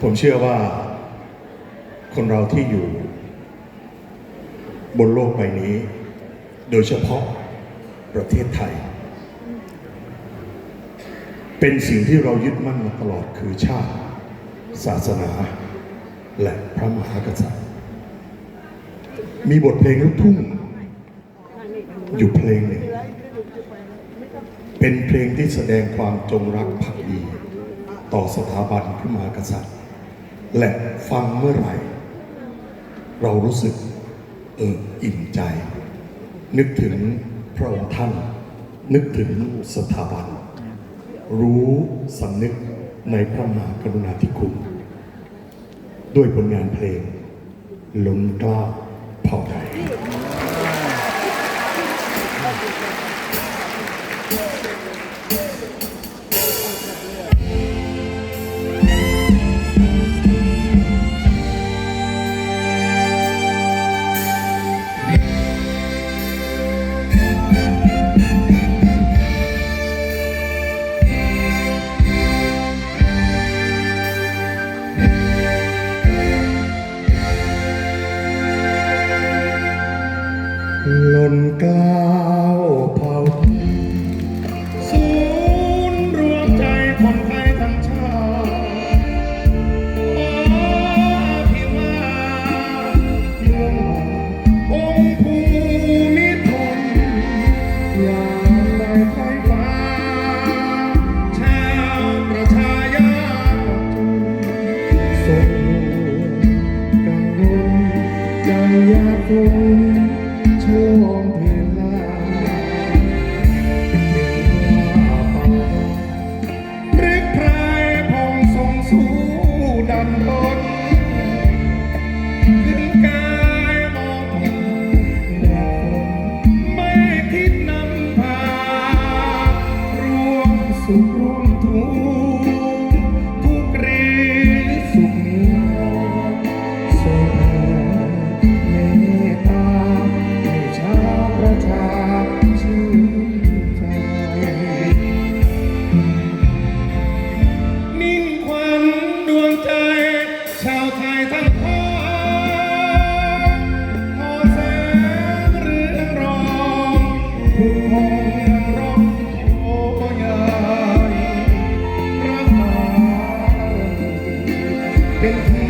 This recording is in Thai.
ผมเชื่อว่า คนเราที่อยู่ บนโลกใบนี้ โดยเฉพาะประเทศไทย เป็นสิ่งที่เรายึดมั่นมาตลอดคือชาติ ศาสนา และพระมหากษัตริย์ มีบทเพลงลูกทุ่ง อยู่เพลงหนึ่งเป็นเพลงที่แสดงความจงรักภักดี ต่อสถาบันพระมหากษัตริย์ และฟังเมื่อไหร่ เรารู้สึกเอออิ่มใจ นึกถึงพระองค์ท่าน นึกถึงสถาบัน รู้สำนึกในพระมหากรุณาธิคุณ ด้วยผลงานเพลงล้นกล้าเผ่าไทย หล้นกล้าวเผ่าศูนย์รวมใจคนไทยทั้งชาติขอพิวาเมืององค์ภูมิทนอย่างในไฟฟ้า ชาวประชายาจนทรงกังวลใจยากจนฉลอง เพลง ชาวไทยทั้งพ้องพอแสงเรืองรองผู้คงยังร้องโอ้ยายพระมหาเป็นแท